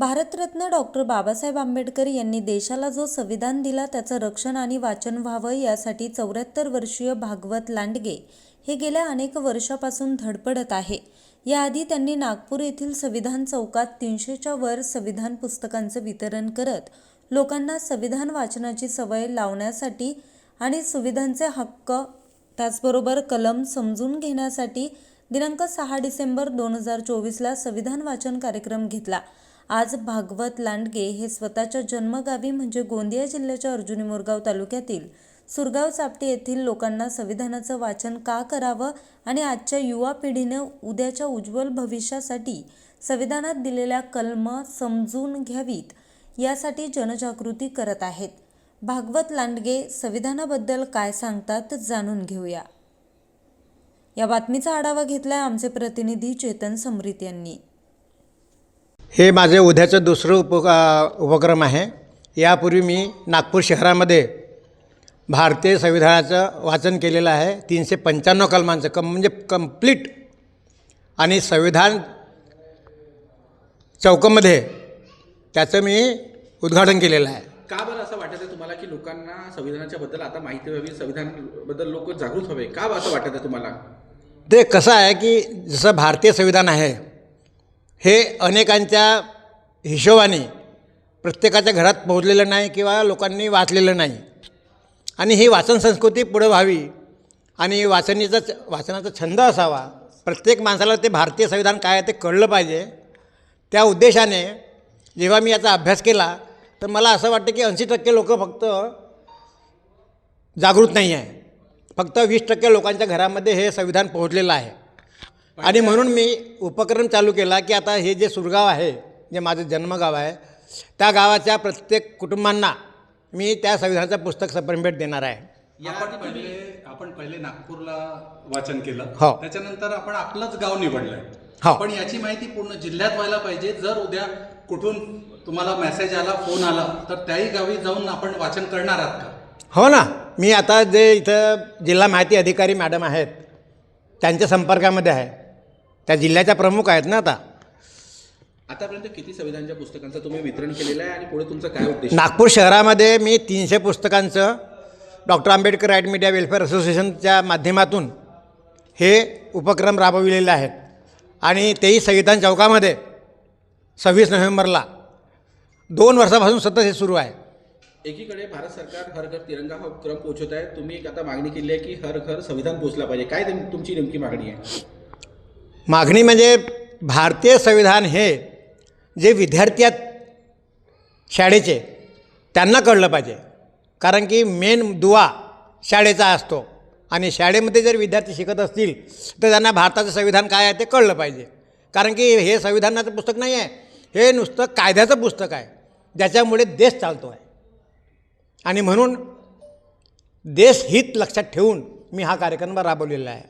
Bharat Ratna doctor Babasaheb Ambedkar यांनी देशाला जो संविधान दिला त्याचं रक्षण आणि वाचन व्हावं यासाठी चौऱ्याहत्तर वर्षीय भागवत लांडगे हे गेल्या अनेक वर्षापासून धडपडत आहे. याआधी त्यांनी नागपूर येथील संविधान चौकात तीनशेच्या वर संविधान पुस्तकांचं वितरण करत लोकांना संविधान वाचनाची सवय लावण्यासाठी आणि सुविधांचे हक्क त्याचबरोबर कलम समजून घेण्यासाठी दिनांक सहा डिसेंबर दोन हजार चोवीसला संविधान वाचन कार्यक्रम घेतला. आज भागवत लांडगे हे स्वतःच्या जन्मगावी म्हणजे गोंदिया जिल्ह्याच्या अर्जुनी मोरगाव तालुक्यातील सुरगाव चापटे येथील लोकांना संविधानाचं वाचन का करावं आणि आजच्या युवा पिढीनं उद्याच्या उज्ज्वल भविष्यासाठी संविधानात दिलेल्या कलम समजून घ्यावीत यासाठी जनजागृती करत आहेत. भागवत लांडगे संविधानाबद्दल काय सांगतात जाणून घेऊया. या बातमीचा आढावा घेतलाय आमचे प्रतिनिधी चेतन समृत यांनी. हे माझे उद्याचं दुसरं उप उपक्रम आहे. यापूर्वी मी नागपूर शहरामध्ये भारतीय संविधानाचं वाचन केलेलं आहे. तीनशे पंच्याण्णव कलमांचं कम म्हणजे कंप्लीट. आणि संविधान चौकामध्ये त्याचं मी उद्घाटन केलेलं आहे. का बरं असं वाटत आहे तुम्हाला की लोकांना संविधानाच्या बद्दल आता माहिती व्हावी संविधानबद्दल लोक जागृत व्हावे का असं वाटत आहे तुम्हाला? ते कसं आहे की जसं भारतीय संविधान आहे हे अनेकांच्या हिशोबाने प्रत्येकाच्या घरात पोहोचलेलं नाही किंवा लोकांनी वाचलेलं नाही. आणि ही वाचन संस्कृती पुढं व्हावी आणि वाचनीचा वाचनाचा छंद असावा. प्रत्येक माणसाला ते भारतीय संविधान काय आहे ते कळलं पाहिजे. त्या उद्देशाने जेव्हा मी याचा अभ्यास केला तर मला असं वाटतं की ऐंशी टक्के लोक फक्त जागृत नाही आहे फक्त वीस टक्के लोकांच्या घरामध्ये हे संविधान पोहोचलेलं आहे. आणि म्हणून मी उपक्रम चालू केला की आता हे जे सुरगाव आहे जे माझं जन्मगाव आहे त्या गावाच्या प्रत्येक कुटुंबांना मी त्या संविधानाचं पुस्तक सप्रेम भेट देणार आहे. आपण पहिले आपण पहिले नागपूरला वाचन केलं. हो. त्याच्यानंतर आपण आपलंच गाव निवडलंय. हो. पण याची माहिती पूर्ण जिल्ह्यात व्हायला पाहिजे. जर उद्या कुठून तुम्हाला मेसेज आला फोन आला तर त्याही गावी जाऊन आपण वाचन करणार आहात का? हो ना. मी आता जे इथं जिल्हा माहिती अधिकारी मॅडम आहेत त्यांच्या संपर्कामध्ये आहे. त्या जिल्ह्याच्या प्रमुख आहेत ना आता. आतापर्यंत किती संविधानच्या पुस्तकांचं तुम्ही वितरण केलेलं आहे आणि पुढे तुमचा काय उद्देश? नागपूर शहरामध्ये मी तीनशे पुस्तकांचं doctor Ambedkar right media welfare असोसिएशनच्या माध्यमातून हे उपक्रम राबविलेले आहेत. आणि तेही संविधान चौकामध्ये सव्वीस नोव्हेंबरला. दोन वर्षापासून सतत हे सुरू आहे. एकीकडे भारत सरकार हर घर तिरंगा हा उपक्रम पोहोचवत आहे. तुम्ही एक आता मागणी केली आहे की हर घर संविधान पोहोचला पाहिजे. काय तुमची नेमकी मागणी आहे? मागणी म्हणजे भारतीय संविधान हे जे विद्यार्थी आहेत शाळेचे त्यांना कळलं पाहिजे. कारण की मेन दुवा शाळेचा असतो. आणि शाळेमध्ये जर विद्यार्थी शिकत असतील तर त्यांना भारताचं संविधान काय आहे ते कळलं पाहिजे. कारण की हे संविधानाचं पुस्तक नाही आहे. हे नुसतं कायद्याचं पुस्तक आहे. ज्याच्यामुळे देश चालतो आहे आणि म्हणून देशहित लक्षात ठेवून मी हा कार्यक्रम राबवलेला आहे.